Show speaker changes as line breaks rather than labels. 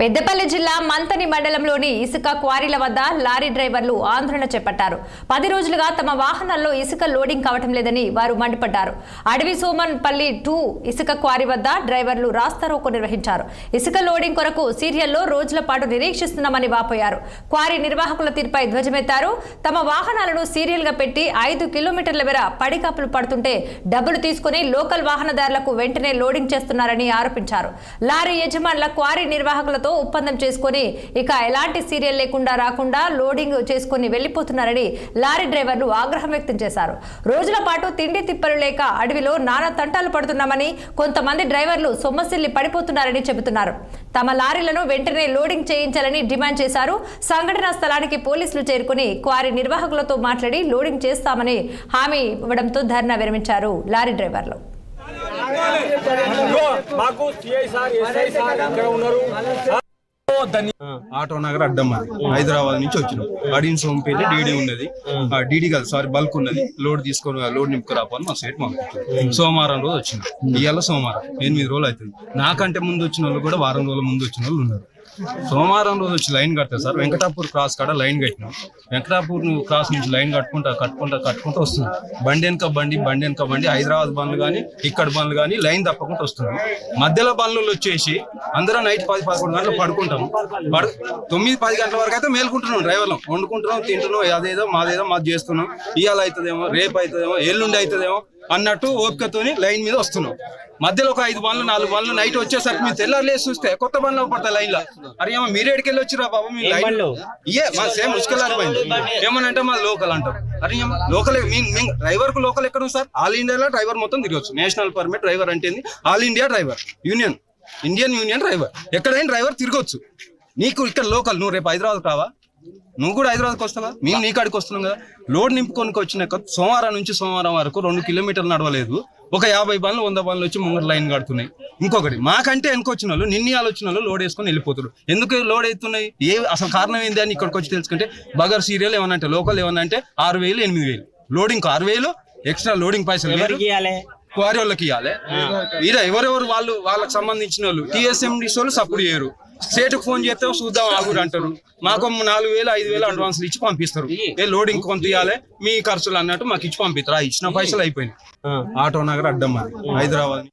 పెద్దపల్లి జిల్లా మంతని మండలంలోని ఇసుక క్వారీల వద్ద లారీ డ్రైవర్లు ఆందోళన చేపట్టారు. పది రోజులుగా తమ వాహనాల్లో ఇసుక లోడింగ్ కావటం లేదని వారు మండిపడ్డారు. అడవి సోమన్పల్లి టూ ఇసుక క్వారీ వద్ద డ్రైవర్లు రాస్తారోకు నిర్వహించారు. ఇసుక లోడింగ్ కొరకు సీరియల్లో రోజుల పాటు నిరీక్షిస్తున్నామని వాపోయారు. క్వారీ నిర్వాహకుల తీరుపై ధ్వజమెత్తారు. తమ వాహనాలను సీరియల్గా పెట్టి ఐదు కిలోమీటర్ల మేర పడికాపులు పడుతుంటే డబ్బులు తీసుకుని లోకల్ వాహనదారులకు వెంటనే లోడింగ్ చేస్తున్నారని ఆరోపించారు. లారీ యజమానుల క్వారీ నిర్వాహకులతో ఒప్పందం చేసుకుని ఇక ఎలాంటి సీరియల్ లేకుండా రాకుండా లోడింగ్ చేసుకుని వెళ్ళిపోతున్నారని లారీ డ్రైవర్లు ఆగ్రహం వ్యక్తం చేశారు. రోజుల పాటు తిండి తిప్పలు లేక అడవిలో నానా తంటాలు పడుతున్నామని కొంతమంది డ్రైవర్లు సొమ్మసిల్లి పడిపోతున్నారని చెబుతున్నారు. తమ లారీలను వెంటనే లోడింగ్ చేయించాలని డిమాండ్ చేశారు. సంఘటనా స్థలానికి పోలీసులు చేరుకుని క్వారీ నిర్వాహకులతో మాట్లాడి లోడింగ్ చేస్తామని హామీ ఇవ్వడంతో ధర్నా విరమించారు లారీ డ్రైవర్లు.
మాకు సిఐ సార్ ఎస్ఐ సార్ ఇక్కడ ఉన్నారు. ఓ, ధన్య-
ఆటో నగర్ అడ్డం అది. హైదరాబాద్ నుంచి వచ్చినాం. అడిన్ సోంపేట డీడీ ఉన్నది. డీడీ కాదు సారీ బల్క్ ఉన్నది. లోడ్ తీసుకొని లోడ్ నింపుకురాపని మా సేట్ పంపించారు. సోమవారం రోజు వచ్చిన. ఇవాళ సోమవారం. ఎనిమిది రోజులు అవుతుంది. నాకంటే ముందు వచ్చిన వాళ్ళు కూడా వారం రోజుల ముందు వచ్చిన వాళ్ళు ఉన్నారు. సోమవారం రోజు వచ్చి లైన్ కడతారు సార్. వెంకటాపూర్ క్రాస్ కాడ లైన్ కట్టినాం. వెంకటాపూర్ క్రాస్ నుంచి లైన్ కట్టుకుంటా కట్టుకుంటా కట్టుకుంటా వస్తున్నాం. బండి వెనక బండి బండి వెనక బండి హైదరాబాద్ బండ్లు కానీ ఇక్కడ బండ్లు కానీ లైన్ తప్పకుండా వస్తున్నాం. మధ్యలో బండ్లు వచ్చేసి అందరం నైట్ పది పదకొండు గంటలు పడుకుంటాం పడు తొమ్మిది పది గంటల వరకు అయితే మేల్కుంటున్నాం డ్రైవర్లు. వండుకుంటున్నాం తింటున్నాం అదేదో మాదేదో మాది చేస్తున్నాం. ఇవాళ అవుతుందేమో రేపు అవుతుందేమో ఎల్లుండి అవుతుందేమో అన్నట్టు ఓపికతోని లైన్ మీద వస్తున్నాం. మధ్యలో ఒక ఐదు బండ్లు నాలుగు బండ్లు నైట్ వచ్చేసరికి మీరు తెల్లారులేసి చూస్తే కొత్త బండ్లు పడతాయి లైన్లో అరే ఏమో మీరేడికి వెళ్ళి వచ్చిరా బాబు మీ లైన్ ఇయే మా సేమ్ ముష్కల్ పోయింది ఏమనంటే మా లోకల్ అంటారు. అరే లోకల్ డ్రైవర్కు లోకల్ ఎక్కడ ఉంది సార్? ఆల్ ఇండియాలో డ్రైవర్ మొత్తం తిరగచ్చు. నేషనల్ పర్మిట్ డ్రైవర్ అంటే? All India driver union Indian union driver. ఎక్కడైనా డ్రైవర్ తిరగొచ్చు. నీకు ఇక్కడ లోకల్ నువ్వు రేపు హైదరాబాద్ కావా నువ్వు కూడా హైదరాబాద్కి వస్తావా మేము నీ కాడికి వస్తున్నాం కదా. లోడ్ నింపుకొని వచ్చినాక సోమవారం నుంచి సోమవారం వరకు రెండు కిలోమీటర్లు నడవలేదు. ఒక యాభై బండ్లు వంద బండ్లు వచ్చి ముంగట లైన్ కడుతున్నాయి. ఇంకొకటి మాకంటే వెనుకొచ్చిన వాళ్ళు నిన్ని వచ్చిన వాళ్ళు లోడ్ వేసుకొని వెళ్ళిపోతారు ఎందుకు లోడ్ అవుతున్నాయి? ఏ అసలు కారణం ఏంది అని ఇక్కడికి వచ్చి తెలుసుకుంటే బగర్ సీరియల్ ఏమన్నా అంటే లోకల్ ఏమన్నా అంటే ఆరు వేలు ఎనిమిది వేలు. లోడింగ్ ఆరు వేలు ఎక్స్ట్రా లోడింగ్ పైసలు క్వారీ వాళ్ళకి ఇవ్వాలి ఈడ ఎవరెవరు వాళ్ళు వాళ్ళకి సంబంధించిన వాళ్ళు టీఎస్ఎండిస్ వాళ్ళు సపోర్ట్ చేయరు. సేటుకు ఫోన్ చేస్తే చూద్దాం ఆగురు అంటారు. మాకు నాలుగు వేలు ఐదు వేలు అడ్వాన్స్లు ఇచ్చి పంపిస్తారు. ఏ లోడింగ్ కొంత ఇవ్వాలి మీ ఖర్చులు అన్నట్టు మాకు ఇచ్చి పంపిస్తారు. ఆ ఇచ్చిన పైసలు అయిపోయినాయి. ఆటో నగర్ అడ్డం అది హైదరాబాద్.